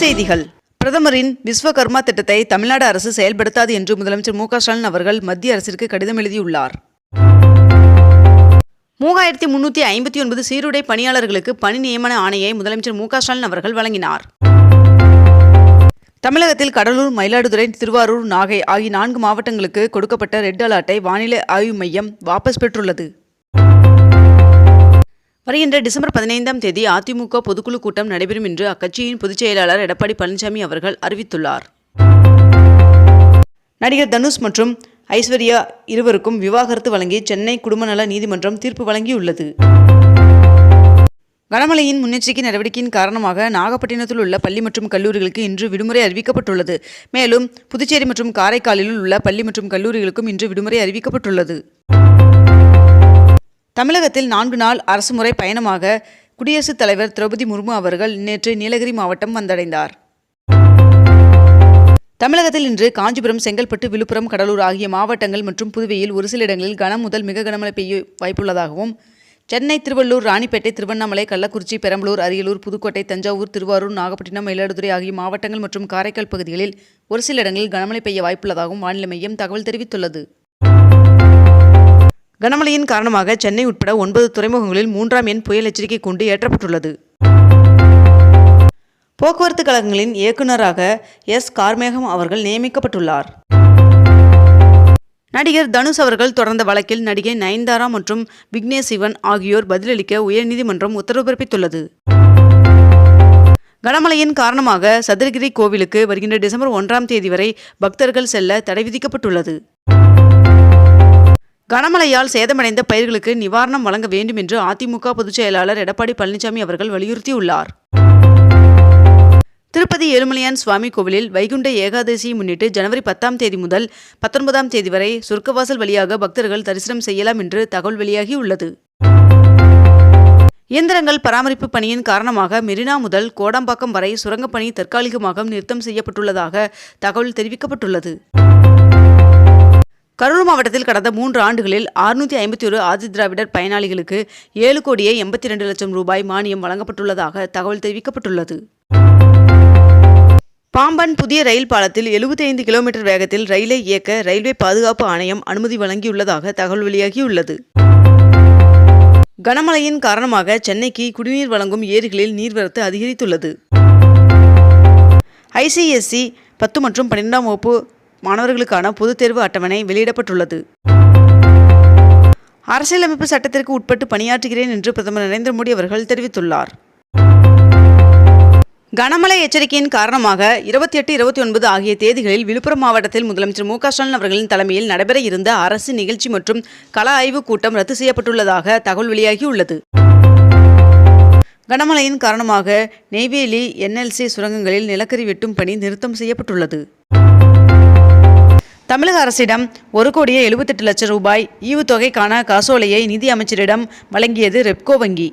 செய்திகள். பிரதமரின் விஸ்வகர்மா திட்டத்தை தமிழ்நாடு அரசு செயல்படுத்தாது என்று முதலமைச்சர் மு க ஸ்டாலின் அவர்கள் மத்திய அரசிற்கு கடிதம் எழுதியுள்ளார். மூவாயிரத்தி முன்னூற்றி ஐம்பத்தி ஒன்பது சீருடை பணியாளர்களுக்கு பணி நியமன ஆணையை முதலமைச்சர் மு க ஸ்டாலின் அவர்கள் வழங்கினார். தமிழகத்தில் கடலூர் மயிலாடுதுறை திருவாரூர் நாகை ஆகிய நான்கு மாவட்டங்களுக்கு கொடுக்கப்பட்ட ரெட் அலர்ட்டை வானிலை ஆய்வு மையம் வாபஸ் பெற்றுள்ளது. வருகின்ற டிசம்பர் பதினைந்தாம் தேதி அதிமுக பொதுக்குழு கூட்டம் நடைபெறும் என்று அக்கட்சியின் பொதுச் செயலாளர் எடப்பாடி பழனிசாமி அவர்கள் அறிவித்துள்ளார். நடிகர் தனுஷ் மற்றும் ஐஸ்வர்யா இருவருக்கும் விவாகரத்து வழங்கி சென்னை குடும்பநல நீதிமன்றம் தீர்ப்பு வழங்கியுள்ளது. கனமழையின் முன்னெச்சரிக்கை நடவடிக்கையின் காரணமாக நாகப்பட்டினத்தில் உள்ள பள்ளி மற்றும் கல்லூரிகளுக்கு இன்று விடுமுறை அறிவிக்கப்பட்டுள்ளது. மேலும் புதுச்சேரி மற்றும் காரைக்காலில் உள்ள பள்ளி மற்றும் கல்லூரிகளுக்கும் இன்று விடுமுறை அறிவிக்கப்பட்டுள்ளது. தமிழகத்தில் நான்கு நாள் அரசுமுறை பயணமாக குடியரசுத் தலைவர் திரௌபதி முர்மு அவர்கள் நேற்று நீலகிரி மாவட்டம் வந்தடைந்தார். தமிழகத்தில் இன்று காஞ்சிபுரம் செங்கல்பட்டு விழுப்புரம் கடலூர் ஆகிய மாவட்டங்கள் மற்றும் புதுவையில் ஒரு சில இடங்களில் கனம் முதல் மிக கனமழை பெய்ய வாய்ப்புள்ளதாகவும் சென்னை திருவள்ளூர் ராணிப்பேட்டை திருவண்ணாமலை கள்ளக்குறிச்சி பெரம்பலூர் அரியலூர் புதுக்கோட்டை தஞ்சாவூர் திருவாரூர் நாகப்பட்டினம் மயிலாடுதுறை ஆகிய மாவட்டங்கள் மற்றும் காரைக்கால் பகுதிகளில் ஒரு சில இடங்களில் கனமழை பெய்ய வாய்ப்புள்ளதாகவும் வானிலை மையம் தகவல் தெரிவித்துள்ளது. கனமழையின் காரணமாக சென்னை உட்பட ஒன்பது துறைமுகங்களில் மூன்றாம் எண் புயல் எச்சரிக்கை கூண்டு ஏற்றப்பட்டுள்ளது. போக்குவரத்து கழகங்களின் இயக்குநராக எஸ். கார்மேகம் அவர்கள் நியமிக்கப்பட்டுள்ளார். நடிகர் தனுஷ் அவர்கள் தொடர்ந்த வழக்கில் நடிகை நயன்தாரா மற்றும் விக்னேஷ் சிவன் ஆகியோர் பதிலளிக்க உயர்நீதிமன்றம் உத்தரவு பிறப்பித்துள்ளது. கனமழையின் காரணமாக சதுரகிரி கோவிலுக்கு வருகின்ற டிசம்பர் ஒன்றாம் தேதி வரை பக்தர்கள் செல்ல தடை விதிக்கப்பட்டுள்ளது. கனமழையால் சேதமடைந்த பயிர்களுக்கு நிவாரணம் வழங்க வேண்டும் என்று அதிமுக பொதுச் செயலாளர் எடப்பாடி பழனிசாமி அவர்கள் வலியுறுத்தியுள்ளார். திருப்பதி ஏழுமலையான் சுவாமி கோவிலில் வைகுண்ட ஏகாதசியை முன்னிட்டு ஜனவரி பத்தாம் தேதி முதல் பத்தொன்பதாம் தேதி வரை சொர்க்கவாசல் வழியாக பக்தர்கள் தரிசனம் செய்யலாம் என்று தகவல் வெளியாகியுள்ளது. இயந்திரங்கள் பராமரிப்பு பணியின் காரணமாக மெரினா முதல் கோடம்பாக்கம் வரை சுரங்கப்பணி தற்காலிகமாக நிறுத்தம் செய்யப்பட்டுள்ளதாக தகவல் தெரிவிக்கப்பட்டுள்ளது. கரூர் மாவட்டத்தில் கடந்த மூன்று ஆண்டுகளில் அறுநூற்றி ஐம்பத்தி ஒரு ஆதி திராவிடர் பயனாளிகளுக்கு ஏழு கோடியே எண்பத்தி ரெண்டு லட்சம் ரூபாய் மானியம் வழங்கப்பட்டுள்ளதாக தகவல் தெரிவிக்கப்பட்டுள்ளது. பாம்பன் புதிய ரயில் பாலத்தில் 75 கிலோமீட்டர் வேகத்தில் ரயிலை இயக்க ரயில்வே பாதுகாப்பு ஆணையம் அனுமதி வழங்கியுள்ளதாக தகவல் வெளியாகியுள்ளது. கனமழையின் காரணமாக சென்னைக்கு குடிநீர் வழங்கும் ஏரிகளில் நீர்வரத்து அதிகரித்துள்ளது. ஐசிஎஸ்சி பத்து மற்றும் பன்னிரெண்டாம் வகுப்பு மாணவர்களுக்கான பொதுத் தேர்வு அட்டவணை வெளியிடப்பட்டுள்ளது. அரசியலமைப்பு சட்டத்திற்கு உட்பட்டு பணியாற்றுகிறேன் என்று பிரதமர் நரேந்திர மோடி அவர்கள் தெரிவித்துள்ளார். கனமழை எச்சரிக்கையின் காரணமாக இருபத்தி எட்டு இருபத்தி ஒன்பது ஆகிய தேதிகளில் விழுப்புரம் மாவட்டத்தில் முதலமைச்சர் மு க ஸ்டாலின் அவர்களின் தலைமையில் நடைபெற இருந்த அரசு நிகழ்ச்சி மற்றும் கள ஆய்வுக் கூட்டம் ரத்து செய்யப்பட்டுள்ளதாக தகவல் வெளியாகியுள்ளது. கனமழையின் காரணமாக நெய்வேலி என்எல்சி சுரங்கங்களில் நிலக்கரி வெட்டும் பணி நிறுத்தம் செய்யப்பட்டுள்ளது. தமிழக அரசிடம் ஒரு கோடியே எழுபத்தெட்டு லட்சம் ரூபாய் ஈவுத்தொகைக்கான காசோலையை நிதி அமைச்சரிடம் வழங்கியது ரெப்கோ வங்கி.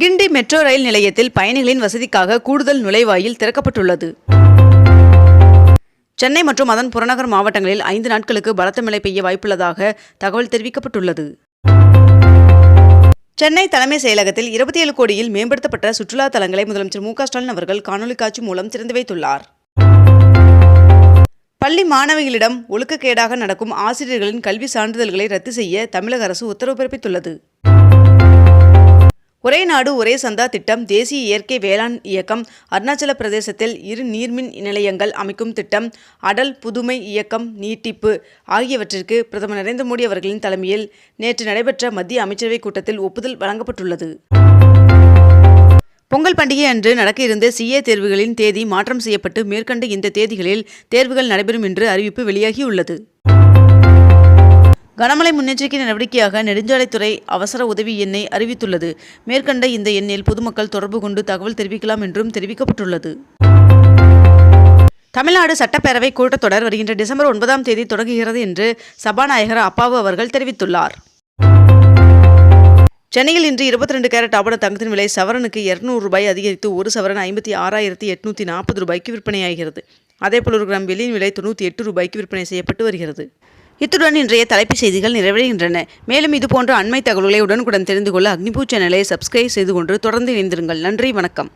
கிண்டி மெட்ரோ ரயில் நிலையத்தில் பயணிகளின் வசதிக்காக கூடுதல் நுழைவாயில் திறக்கப்பட்டுள்ளது. சென்னை மற்றும் அதன் புறநகர் மாவட்டங்களில் ஐந்து நாட்களுக்கு பலத்த மழை பெய்ய வாய்ப்புள்ளதாக தகவல் தெரிவிக்கப்பட்டுள்ளது. சென்னை தலைமை செயலகத்தில் இருபத்தி ஏழு கோடியில் மேம்படுத்தப்பட்ட சுற்றுலா தலங்களை முதலமைச்சர் மு க ஸ்டாலின் அவர்கள் காணொலி காட்சி மூலம் திறந்து வைத்துள்ளார். பள்ளி மாணவிகளிடம் ஒழுக்கக்கேடாக நடக்கும் ஆசிரியர்களின் கல்வி சான்றிதழ்களை ரத்து செய்ய தமிழக அரசு உத்தரவு பிறப்பித்துள்ளது. ஒரே நாடு ஒரே சந்தா திட்டம் தேசிய இயற்கை வேளாண் இயக்கம் அருணாச்சல பிரதேசத்தில் இரு நீர்மின் நிலையங்கள் அமைக்கும் திட்டம் அடல் புதுமை இயக்கம் நீட்டிப்பு ஆகியவற்றிற்கு பிரதமர் நரேந்திர மோடி அவர்களின் தலைமையில் நேற்று நடைபெற்ற மத்திய அமைச்சரவைக் கூட்டத்தில் ஒப்புதல் வழங்கப்பட்டுள்ளது. பொங்கல் பண்டிகை அன்று நடக்க இருந்த சிஏ தேர்வுகளின் தேதி மாற்றம் செய்யப்பட்டு மேற்கண்ட இந்த தேதிகளில் தேர்வுகள் நடைபெறும் என்று அறிவிப்பு வெளியாகியுள்ளது. கனமழை முன்னெச்சரிக்கை நடவடிக்கையாக நெடுஞ்சாலைத்துறை அவசர உதவி எண்ணை அறிவித்துள்ளது. மேற்கண்ட இந்த எண்ணில் பொதுமக்கள் தொடர்பு கொண்டு தகவல் தெரிவிக்கலாம் என்றும் தெரிவிக்கப்பட்டுள்ளது. தமிழ்நாடு சட்டப்பேரவை கூட்டத்தொடர் வருகின்ற டிசம்பர் ஒன்பதாம் தேதி தொடங்குகிறது என்று சபாநாயகர் அப்பாவு அவர்கள் தெரிவித்துள்ளார். சென்னையில் இன்று இருபத்தி ரெண்டு கேரட் ஆபண தங்கத்தின் விலை சவரனுக்கு இருநூறு ரூபாய் அதிகரித்து ஒரு சவரன் ஐம்பத்தி ஆறாயிரத்தி எட்நூற்றி நாற்பது ரூபாய்க்கு விற்பனையாகிறது. அதேபோல் ஒரு கிராம் வெளியின் விலை தொண்ணூற்றி எட்டு ரூபாய்க்கு விற்பனை செய்யப்பட்டு வருகிறது. இத்துடன் இன்றைய தலைப்புச் செய்திகள் நிறைவடைகின்றன. மேலும் இதுபோன்ற அண்மை தகவல்களை உடனுக்குடன் தெரிந்து கொள்ள அக்னிபூ சேனலை சப்ஸ்கிரைப் செய்து கொண்டு தொடர்ந்து இணைந்திருங்கள். நன்றி வணக்கம்.